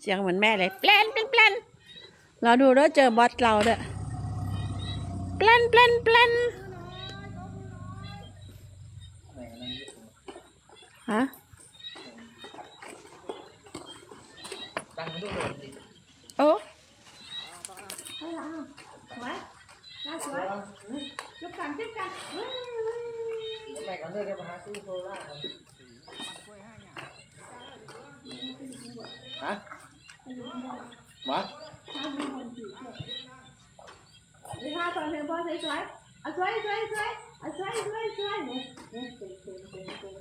เสียงเหมือนแม่เลยแปลนแปลนแปลนเราดูแล้วเจอบอสเราด้วยแปลนแปลนแปลนฮะโอ้สวยจุบกันจุบกันไปกันเลยจะมาหาซื้อโซล่า ครับฮะมา đi ha toàn thêm bao thấy xoáy à xoáy xoáy xoáy à xoáy xoáy xoáy nè nè tiền tiền tiền tiền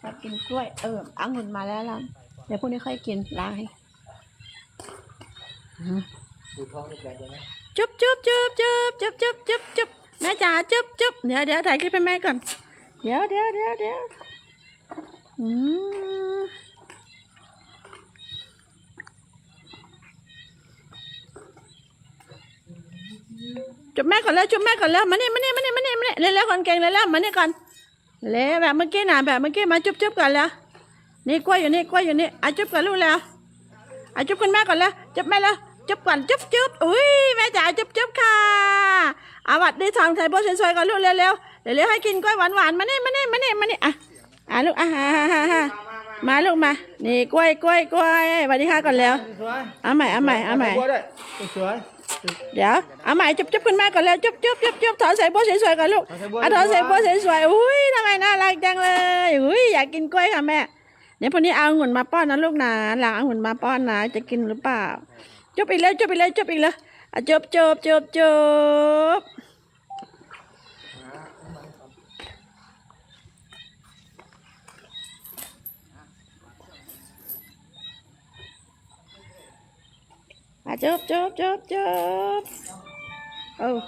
ชอบกินกล้วยเอออังุ่นมาแล้วล่ะเดี๋ยวพรุ่งนี้ค่อยกินล้างให้อืมดูท้องนี่แปลกเลยนะจุ๊บจุ๊บจุ๊บจุ๊บจุ๊บจุ๊บจุ๊บจุ๊บแม่จ๋าจุ๊บจุ๊บเดี๋ยวเดี๋ยวถ่ายคลิปให้แม่ก่อน เดี๋ยวเดี๋ยวเดี๋ยวเดี๋ยวอืม จุบแม่ก่อนแล้วจุ๊บแม่ก่อนแล้วมาเนี่มาเนี่มาเนี่มาเนี่มานี่เร็วก่อนเก่งเร็วมาเนี่ก่อนเร็วแบบเมื่อกี้นะแบบเมื่อกี้มาจุ๊บจุ๊บก่อนแล้วนี่กล้วยอยู่นี่กล้วยอยู่นี่อะจุ๊บก่อนลูกแล้วอะจุ๊บคุณแม่ก่อนแล้วจุ๊บแม่แล้วจุ๊บก่อนจุ๊บจุ๊บอุ้ยแม่จ๋าจุ๊บจุ๊บค่ะอาวัดดีทองไทยโบสวยก่อนลูกเร็วๆเร็วๆให้กินกล้วยหวานๆมาเนี่มาเนี่มาเนี่มาเนี่อะอะลูกอะฮ่าฮ่าฮ่า มาลูกมา นี่กล้วยกล้วยกล้วยสวัสดีค่ะก่อนแล้ว สวยเอาใหม่เอาใหม่เอาใหม่ บัวด้วยสวย เดี๋ยวเอาใหม่จุ๊บจุ๊บคุณแม่ก่อนแล้วจุ๊บจุ๊บจุ๊บจุ๊บถอนใส่โบสวยๆก่อนลูกอะถอนใส่โบสวยๆอุ้ยทำไมน่ารักจังเลยอุ้ยอยากกินกล้วยค่ะแม่เดี๋ยวพรุ่งนี้เอาองุ่นมาป้อนนะลูกนะหลังเอาองุ่นมาป้อนนะจะกินหรือเปล่าจุ๊บอีกแล้วจุ๊บอีกแล้วจุ๊บอีกแล้วอะจุ๊บจุ๊บจุ๊บจุ๊บ จบจบจบจบเออ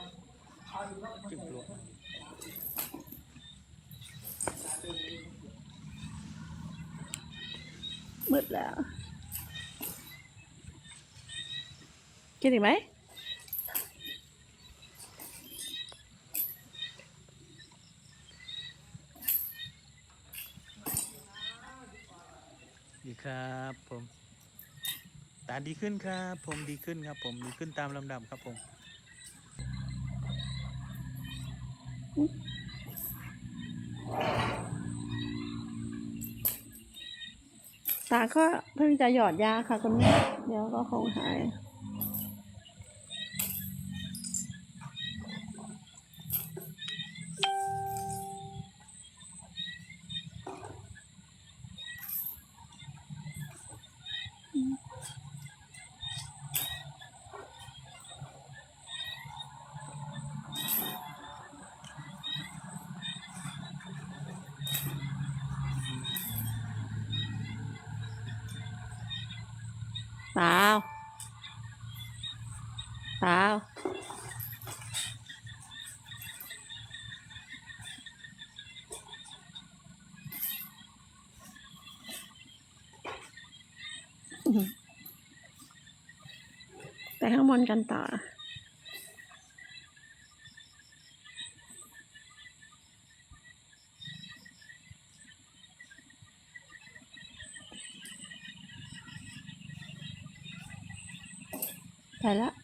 มืดแล้ว กินอีกไหมดีครับผมาดีขึ้นครับ ผมดีขึ้นครับ ผมดีขึ้นตามลำดับครับผมตาก็เพิ่งจะหยอดยาค่ะคุณแม่เดี๋ยวก็คงหาย เปล่าเปล่าไปข้างบนกันต่อ Hello.